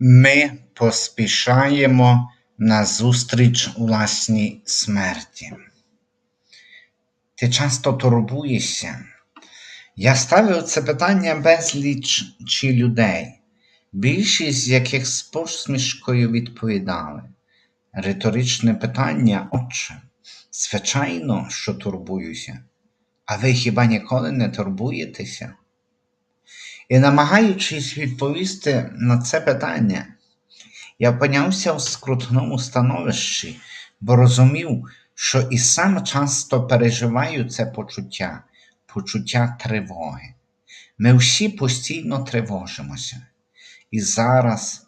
Ми поспішаємо назустріч власній смерті. Ти часто турбуєшся. Я ставив це питання безлічі людей, більшість з яких з посмішкою відповідали. Риторичне питання, отче, звичайно, що турбуюся, а ви хіба ніколи не турбуєтеся? І намагаючись відповісти на це питання, я опинявся в скрутному становищі, бо розумів, що і сам часто переживаю це почуття, почуття тривоги. Ми всі постійно тривожимося. І зараз,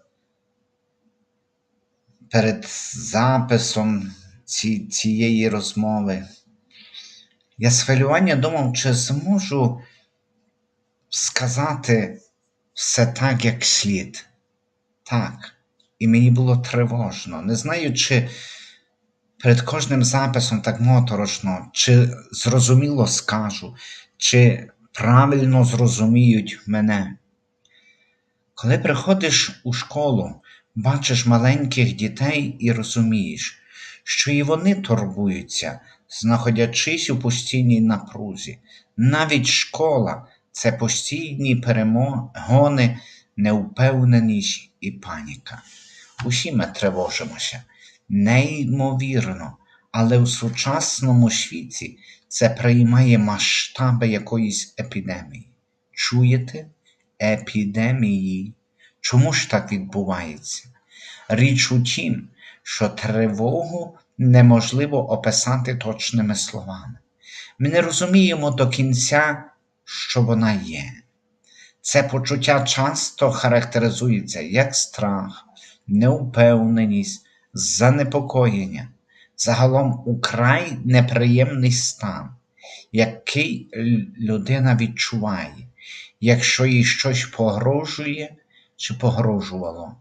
перед записом ці, цієї розмови, я з хвилювання думав, чи зможу сказати все так, як слід. Так. І мені було тривожно. Не знаю, чи перед кожним записом так моторошно, чи зрозуміло скажу, чи правильно зрозуміють мене. Коли приходиш у школу, бачиш маленьких дітей і розумієш, що і вони турбуються, знаходячись у постійній напрузі. Навіть школа це постійні перемоги, неупевненість і паніка. Усі ми тривожимося. Неймовірно, але в сучасному світі це приймає масштаби якоїсь епідемії. Чуєте? Епідемії. Чому ж так відбувається? Річ у тім, що тривогу неможливо описати точними словами. Ми не розуміємо до кінця, що вона є. Це почуття часто характеризується як страх, неупевненість, занепокоєння, загалом украй неприємний стан, який людина відчуває, якщо їй щось погрожує чи погрожувало.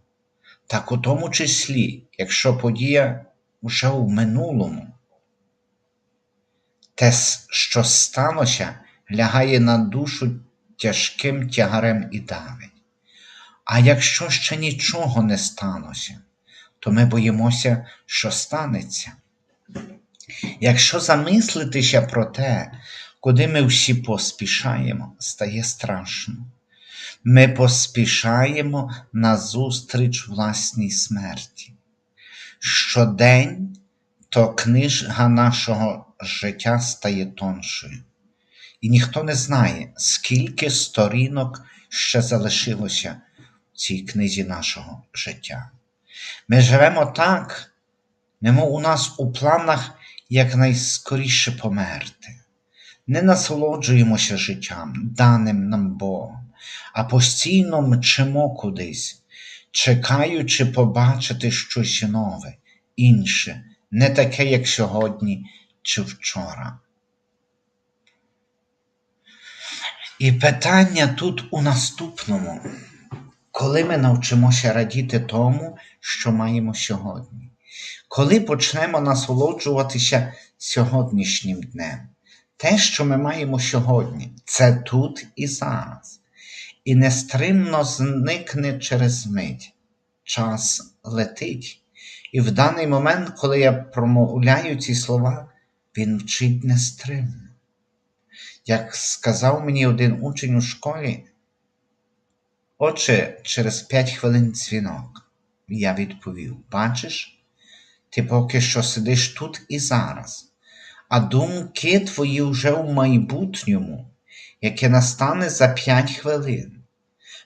Так у тому числі, якщо подія вже в минулому, те, що сталося, лягає на душу тяжким тягарем і давить. А якщо ще нічого не сталося, то ми боїмося, що станеться. Якщо замислитися про те, куди ми всі поспішаємо, стає страшно. Ми поспішаємо назустріч власній смерті. Щодень то книжка нашого життя стає тоншою, і ніхто не знає, скільки сторінок ще залишилося в цій книзі нашого життя. Ми живемо так, немов у нас у планах якнайскоріше померти. Не насолоджуємося життям, даним нам Богом, а постійно мчимо кудись, чекаючи побачити щось нове, інше, не таке, як сьогодні чи вчора. І питання тут у наступному, коли ми навчимося радіти тому, що маємо сьогодні, коли почнемо насолоджуватися сьогоднішнім днем, те, що ми маємо сьогодні, це тут і зараз, і нестримно зникне через мить. Час летить. І в даний момент, коли я промовляю ці слова, він вчить нестримно. Як сказав мені один учень у школі, отче, через п'ять хвилин дзвінок, я відповів: Бачиш, ти поки що сидиш тут і зараз, а думки твої вже в майбутньому, яке настане за п'ять хвилин.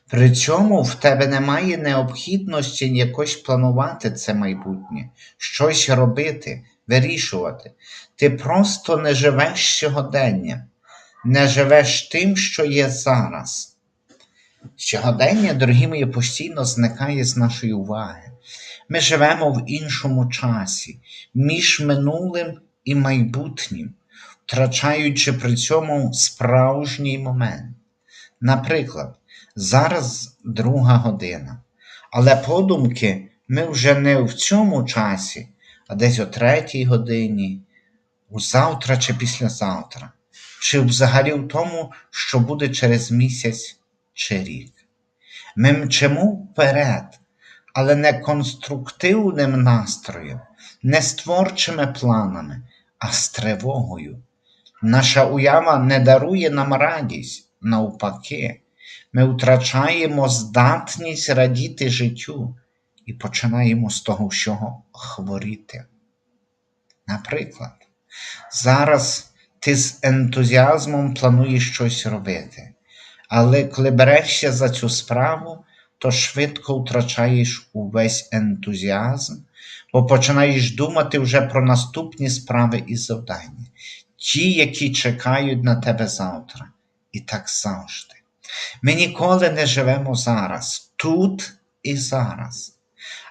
При цьому в тебе немає необхідності якось планувати це майбутнє, щось робити, вирішувати. Ти просто не живеш сьогоденням не живеш тим, що є зараз. Сьогодення, дорогі мої, постійно зникає з нашої уваги. Ми живемо в іншому часі, між минулим і майбутнім, втрачаючи при цьому справжній момент. Наприклад, зараз друга година, але подумки ми вже не в цьому часі, а десь о третій годині, у завтра чи післязавтра чи взагалі в тому, що буде через місяць чи рік. Ми мчимо вперед, але не конструктивним настроєм, не з творчими планами, а з тривогою. Наша уява не дарує нам радість, навпаки, ми втрачаємо здатність радіти життю і починаємо з того всього хворіти. Наприклад, зараз ти з ентузіазмом плануєш щось робити, але коли берешся за цю справу, то швидко втрачаєш увесь ентузіазм, бо починаєш думати вже про наступні справи і завдання, ті, які чекають на тебе завтра. І так завжди. Ми ніколи не живемо зараз, тут і зараз.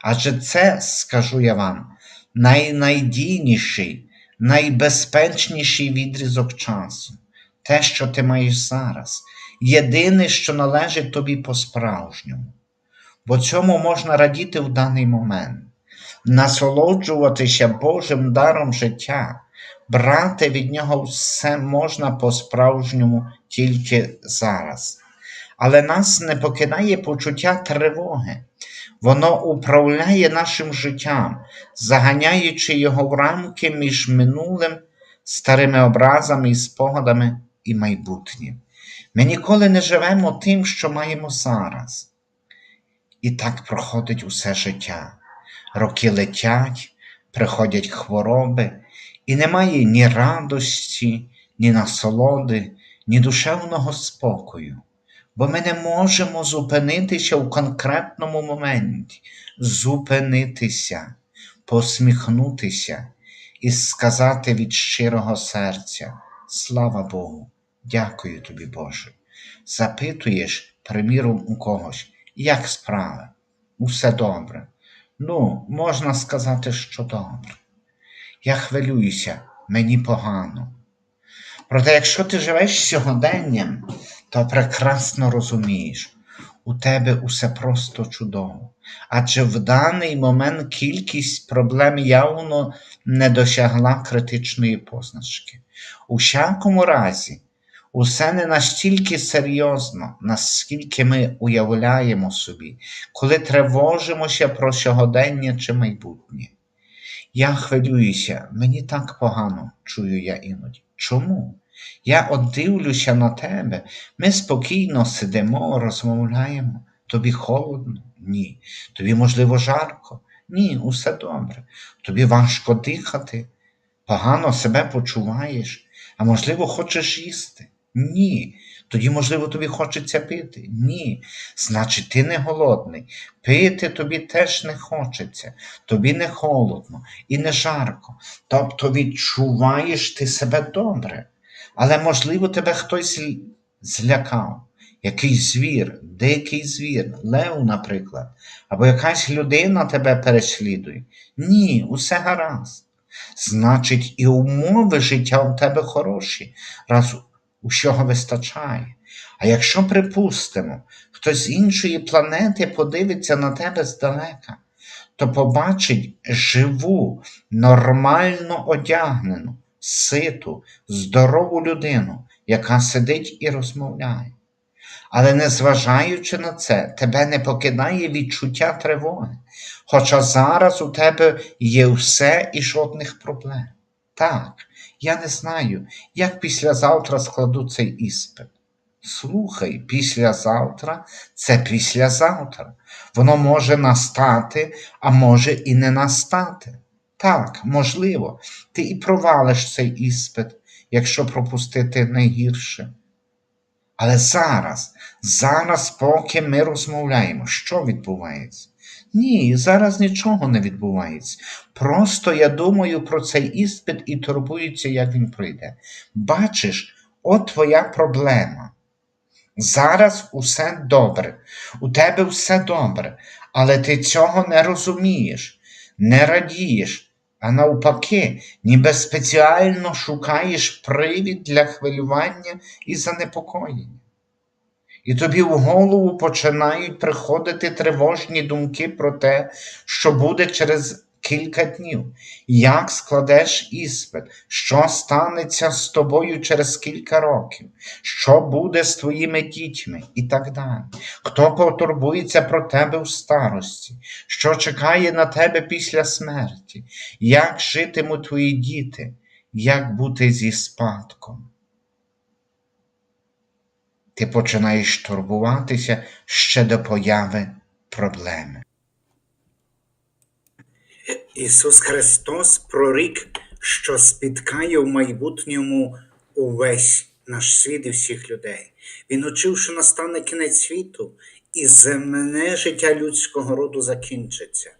Адже це, скажу я вам, найнайдійніший, найбезпечніший відрізок часу, те, що ти маєш зараз, єдине, що належить тобі по-справжньому. Бо цьому можна радіти в даний момент, насолоджуватися Божим даром життя, брати від нього все можна по-справжньому тільки зараз. Але нас не покидає почуття тривоги. Воно управляє нашим життям, заганяючи його в рамки між минулим, старими образами і спогадами і майбутнім. Ми ніколи не живемо тим, що маємо зараз. І так проходить усе життя. Роки летять, приходять хвороби, і немає ні радості, ні насолоди, ні душевного спокою бо ми не можемо зупинитися в конкретному моменті, зупинитися, посміхнутися і сказати від щирого серця: Слава Богу, дякую тобі, Боже. Запитуєш, приміром, у когось, як справи? Усе добре. Ну, можна сказати, що добре. Я хвилююся, мені погано. Проте, якщо ти живеш сьогоденням, то прекрасно розумієш, у тебе усе просто чудово. Адже в даний момент кількість проблем явно не досягла критичної позначки. У всякому разі, усе не настільки серйозно, наскільки ми уявляємо собі, коли тривожимося про сьогодення чи майбутнє. Я хвилююся, мені так погано, чую я іноді. Чому? Я от дивлюся на тебе, ми спокійно сидимо, розмовляємо. Тобі холодно? Ні. Тобі, можливо, жарко? Ні, усе добре. Тобі важко дихати, погано себе почуваєш, а можливо, хочеш їсти? Ні. Тоді, можливо, тобі хочеться пити? Ні. Значить, ти не голодний. Пити тобі теж не хочеться, тобі не холодно і не жарко. Тобто відчуваєш ти себе добре. Але, можливо, тебе хтось злякав, якийсь звір, дикий звір, лев, наприклад, або якась людина тебе переслідує. Ні, усе гаразд. Значить, і умови життя у тебе хороші, раз усього вистачає. А якщо, припустимо, хтось з іншої планети подивиться на тебе здалека, то побачить живу, нормально одягнену, ситу, здорову людину, яка сидить і розмовляє. Але незважаючи на це, тебе не покидає відчуття тривоги, хоча зараз у тебе є все і жодних проблем. Так, я не знаю, як післязавтра складу цей іспит. Слухай, післязавтра це післязавтра. Воно може настати, а може і не настати. Так, можливо, ти і провалиш цей іспит, якщо пропустити найгірше. Але зараз, зараз, поки ми розмовляємо, що відбувається? Ні, зараз нічого не відбувається. Просто я думаю про цей іспит і турбуюся, як він пройде. Бачиш, от твоя проблема. Зараз усе добре, у тебе все добре, але ти цього не розумієш, не радієш а навпаки, ніби спеціально шукаєш привід для хвилювання і занепокоєння. І тобі в голову починають приходити тривожні думки про те, що буде через кілька днів, як складеш іспит, що станеться з тобою через кілька років, що буде з твоїми дітьми? І так далі. Хто потурбується про тебе в старості, що чекає на тебе після смерті, як житимуть твої діти, як бути зі спадком. Ти починаєш турбуватися ще до появи проблеми. Ісус Христос прорік, що спіткає в майбутньому увесь наш світ і всіх людей. Він учив, що настане кінець світу, і земне життя людського роду закінчиться.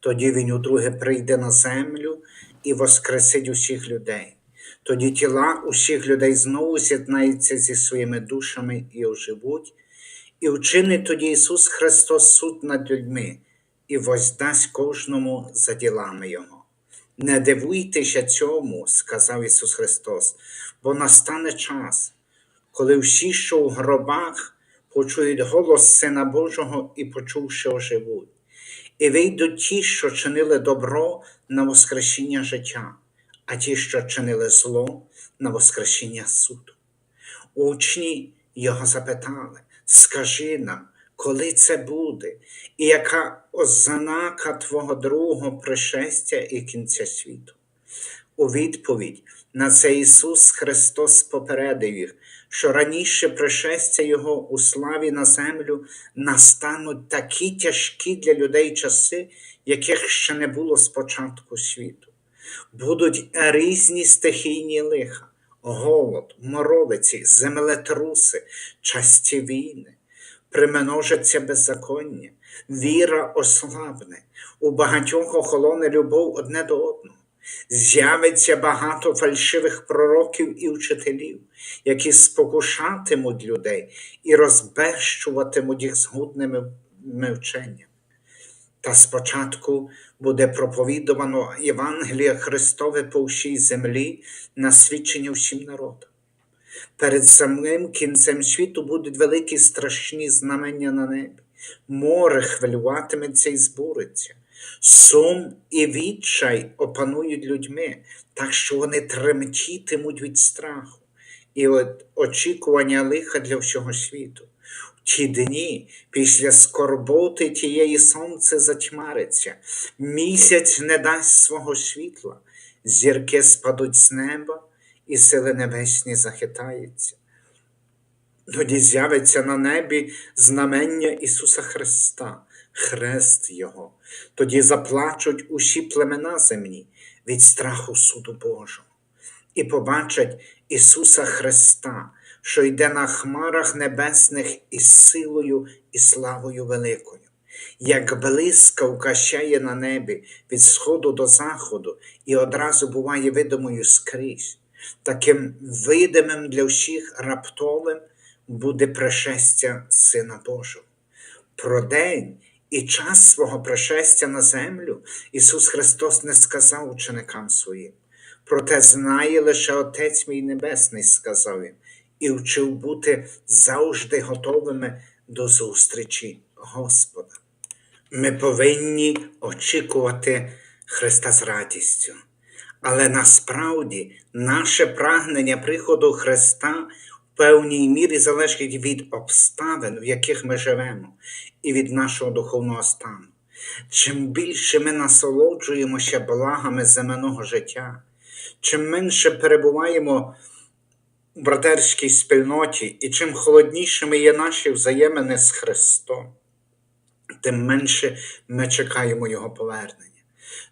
Тоді Він удруге прийде на землю і воскресить усіх людей. Тоді тіла усіх людей знову з'єднаються зі своїми душами і оживуть, і вчинить тоді Ісус Христос суд над людьми і воздасть кожному за ділами Його. Не дивуйтеся цьому, сказав Ісус Христос, бо настане час, коли всі, що в гробах, почують голос Сина Божого і, почувши, оживуть. І вийдуть ті, що чинили добро на воскресіння життя, а ті, що чинили зло на воскресіння суду. Учні його запитали: Скажи нам, коли це буде, і яка ознака Твого другого пришестя і кінця світу? У відповідь на це Ісус Христос попередив їх, що раніше пришестя Його у славі на землю настануть такі тяжкі для людей часи, яких ще не було з початку світу. Будуть різні стихійні лиха, голод, моровиці, землетруси, часті війни, примножиться беззаконня, віра ослабне, у багатьох охолоне любов одне до одного. З'явиться багато фальшивих пророків і вчителів, які спокушатимуть людей і розбещуватимуть їх згудними вченнями. Та спочатку буде проповідувано Євангеліє Христове по всій землі на свідчення всім народам. Перед самим кінцем світу будуть великі страшні знамення на небі, море хвилюватиметься і збуриться, сум і відчай опанують людьми, так що вони тремтітимуть від страху і від очікування лиха для всього світу. В ті дні після скорботи тієї сонце затьмариться, місяць не дасть свого світла, зірки спадуть з неба, і сили небесні захитаються. Тоді з'явиться на небі знамення Ісуса Христа, хрест Його, тоді заплачуть усі племена земні від страху суду Божого, і побачать Ісуса Христа, що йде на хмарах небесних із силою і славою великою, як блискавка сяє на небі від сходу до заходу і одразу буває видимою скрізь. Таким видимим для всіх раптовим буде пришестя Сина Божого. Про день і час свого пришестя на землю Ісус Христос не сказав ученикам своїм. Проте знає лише Отець мій Небесний, сказав він, і вчив бути завжди готовими до зустрічі Господа. Ми повинні очікувати Христа з радістю. Але насправді наше прагнення приходу Христа в певній мірі залежить від обставин, в яких ми живемо, і від нашого духовного стану. Чим більше ми насолоджуємося благами земного життя, чим менше перебуваємо в братерській спільноті, і чим холоднішими є наші взаємини з Христом, тим менше ми чекаємо Його повернення.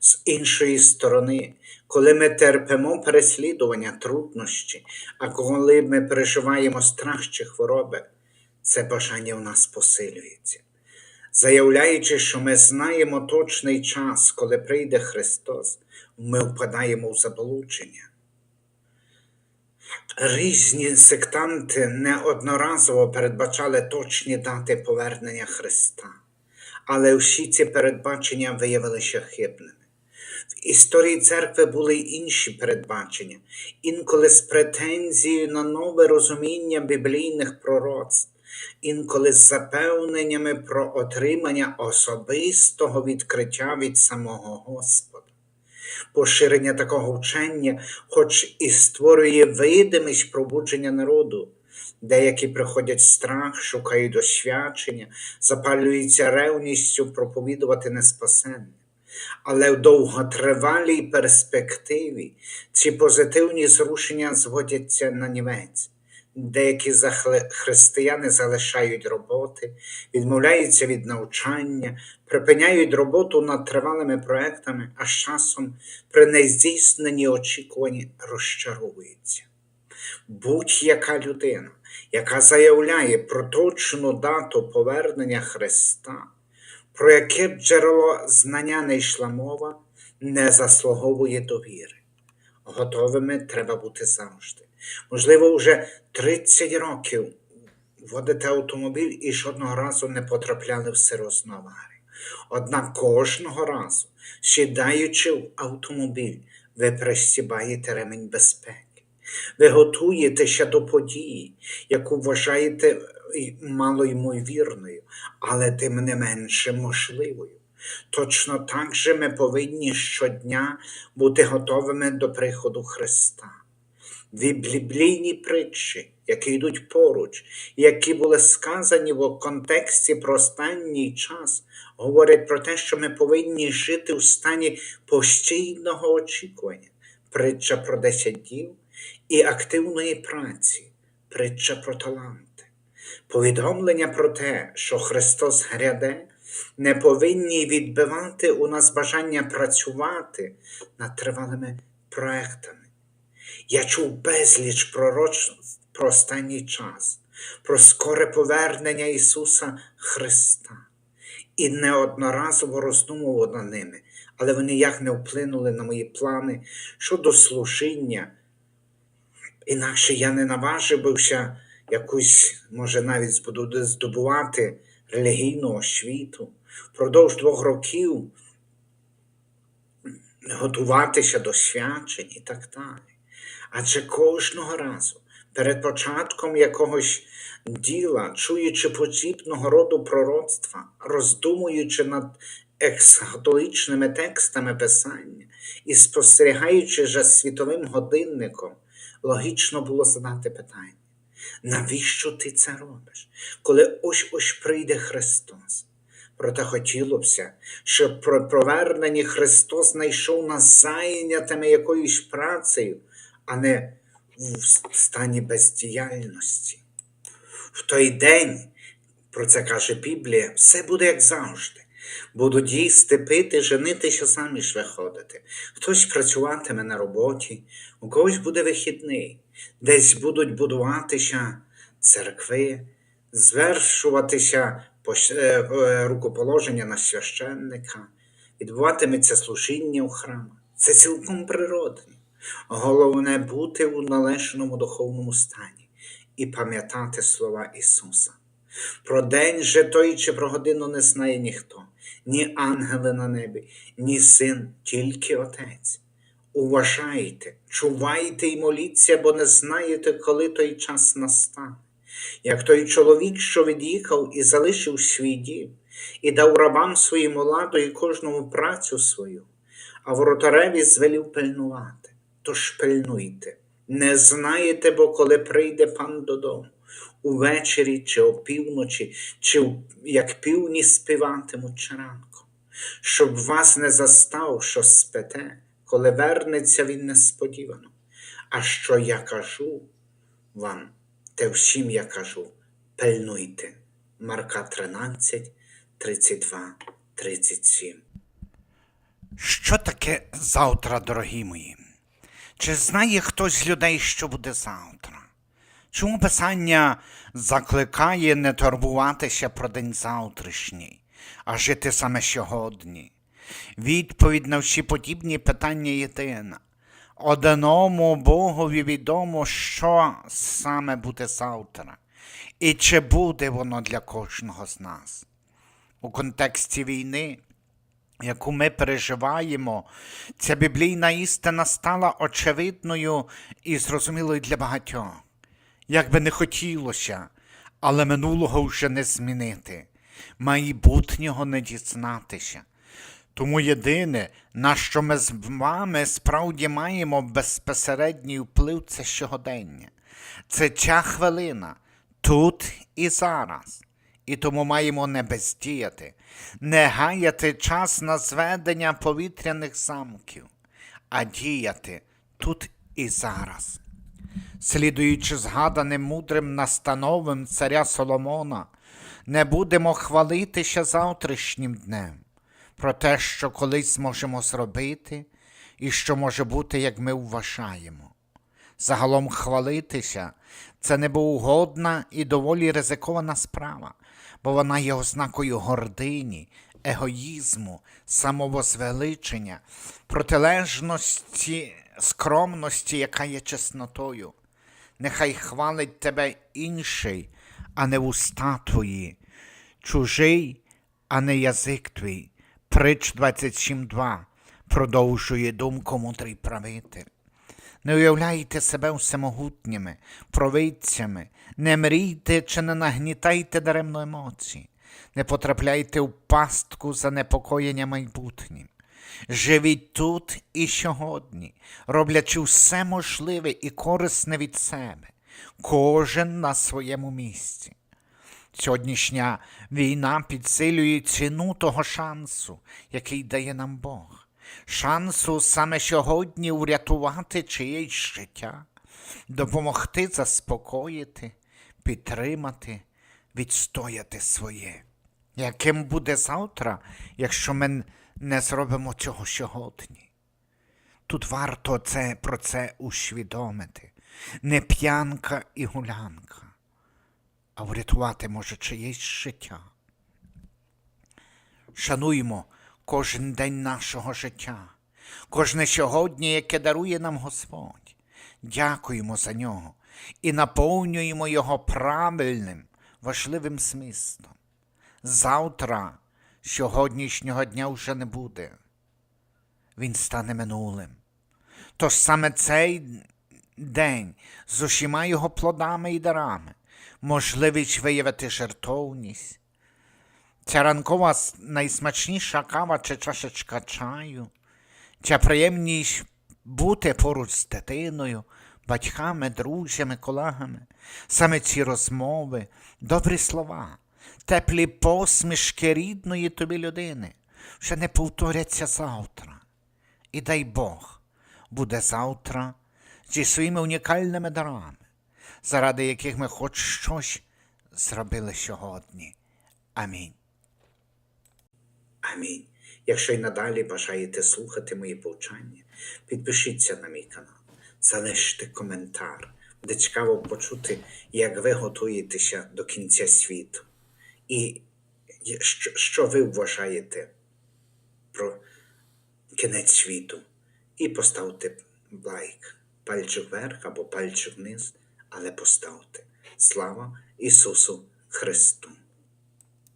З іншої сторони, коли ми терпимо переслідування, труднощі, а коли ми переживаємо страх чи хвороби, це бажання в нас посилюється. Заявляючи, що ми знаємо точний час, коли прийде Христос, ми впадаємо в заблудження. Різні сектанти неодноразово передбачали точні дати повернення Христа, але всі ці передбачення виявилися хибними. В історії церкви були й інші передбачення, інколи з претензією на нове розуміння біблійних пророцтв, інколи з запевненнями про отримання особистого відкриття від самого Господа. Поширення такого вчення, хоч і створює видимість пробудження народу. Деякі приходять страх, шукають освячення, запалюються ревністю проповідувати неспасенне. Але в довготривалій перспективі ці позитивні зрушення зводяться на нівець. Деякі християни залишають роботи, відмовляються від навчання, припиняють роботу над тривалими проектами, а з часом при нездійсненні очікуванні розчаровуються. Будь-яка людина, яка заявляє про точну дату повернення Христа, про яке б джерело знання не йшла мова, не заслуговує довіри. Готовими треба бути завжди. Можливо, вже 30 років водите автомобіль і жодного разу не потрапляли в серйозну аварію. Однак кожного разу, сідаючи в автомобіль, ви пристібаєте ремень безпеки. Ви готуєтеся до події, яку вважаєте малоймовірною, але тим не менше можливою. Точно так же ми повинні щодня бути готовими до приходу Христа. Дві біблійні притчі, які йдуть поруч, які були сказані в контексті про останній час, говорять про те, що ми повинні жити в стані постійного очікування. Притча про десять дів і активної праці, притча про таланти. Повідомлення про те, що Христос гряде, не повинні відбивати у нас бажання працювати над тривалими проектами. Я чув безліч пророцтв про останній час, про скоре повернення Ісуса Христа і неодноразово роздумував над ними, але вони ніяк не вплинули на мої плани щодо служіння. Інакше я не наважив бився якусь, може, навіть здобувати релігійну освіту. Впродовж двох років готуватися до свячень і так далі. Адже кожного разу перед початком якогось діла, чуючи подібного роду пророцтва, роздумуючи над ексгатоличними текстами Писання і спостерігаючи за світовим годинником, логічно було задати питання. Навіщо ти це робиш, коли ось ось прийде Христос? Проте хотілося, щоб про повернення Христос знайшов нас зайнятими якоюсь працею, а не в стані бездіяльності. В той день, про це каже Біблія, все буде як завжди. Будуть їсти, пити, женитися, заміж виходити. Хтось працюватиме на роботі, у когось буде вихідний, десь будуть будуватися церкви, звершуватися е, е, рукоположення на священника, відбуватиметься служіння у храмах. Це цілком природне. Головне бути у належному духовному стані і пам'ятати слова Ісуса. Про день же той чи про годину не знає ніхто, ні ангели на небі, ні син, тільки Отець. Уважайте, чувайте і моліться, бо не знаєте, коли той час настане. Як той чоловік, що від'їхав і залишив свій дім, і дав рабам своїм ладу і кожному працю свою, а воротареві звелів пильнувати. Тож пильнуйте, не знаєте, бо коли прийде пан додому, увечері чи опівночі, чи як півні співатимуть чи ранком, щоб вас не застав, що спите, коли вернеться він несподівано. А що я кажу вам, те всім я кажу, пильнуйте. Марка 13, 32, 37. Що таке завтра, дорогі мої? Чи знає хтось з людей, що буде завтра? Чому Писання закликає не турбуватися про день завтрашній, а жити саме сьогодні? Відповідь на всі подібні питання єдина. Одному Богові відомо, що саме буде завтра, і чи буде воно для кожного з нас. У контексті війни яку ми переживаємо, ця біблійна істина стала очевидною і зрозумілою для багатьох. Як би не хотілося, але минулого вже не змінити, майбутнього не дізнатися. Тому єдине, на що ми з вами справді маємо безпосередній вплив, це щогодення. Це ця хвилина, тут і зараз. І тому маємо не бездіяти, не гаяти час на зведення повітряних замків, а діяти тут і зараз. Слідуючи згаданим мудрим настановам царя Соломона, не будемо хвалитися завтрашнім днем про те, що колись можемо зробити, і що може бути, як ми вважаємо. Загалом хвалитися це небоугодна і доволі ризикована справа, бо вона є ознакою гордині, егоїзму, самовозвеличення, протилежності скромності, яка є чеснотою. Нехай хвалить тебе інший, а не уста твої, чужий, а не язик твій. Притч 27.2 продовжує думку мудрий правитель. Не уявляйте себе всемогутніми, провидцями, не мрійте чи не нагнітайте даремно емоції, не потрапляйте в пастку занепокоєння майбутнім. Живіть тут і сьогодні, роблячи все можливе і корисне від себе, кожен на своєму місці. Сьогоднішня війна підсилює ціну того шансу, який дає нам Бог, шансу саме сьогодні врятувати чиєсь життя, допомогти заспокоїти, підтримати, відстояти своє. Яким буде завтра, якщо ми не зробимо цього сьогодні? Тут варто це, про це усвідомити. Не п'янка і гулянка а врятувати може чиєсь життя. Шануємо кожен день нашого життя, кожне сьогодні, яке дарує нам Господь. Дякуємо за нього і наповнюємо його правильним, важливим змістом. Завтра, сьогоднішнього дня вже не буде. Він стане минулим. Тож саме цей день з усіма його плодами і дарами можливість виявити жертовність. Ця ранкова найсмачніша кава чи чашечка чаю, ця приємність бути поруч з дитиною, батьками, друзями, колегами, саме ці розмови, добрі слова, теплі посмішки рідної тобі людини, вже не повторяться завтра. І дай Бог буде завтра зі своїми унікальними дарами, заради яких ми хоч щось зробили сьогодні. Амінь. Амінь. Якщо й надалі бажаєте слухати мої повчання, підпишіться на мій канал, залиште коментар. Буде цікаво почути, як ви готуєтеся до кінця світу. І що, що ви вважаєте про кінець світу. І поставте лайк, пальчик вверх або пальчик вниз, але поставте. Слава Ісусу Христу!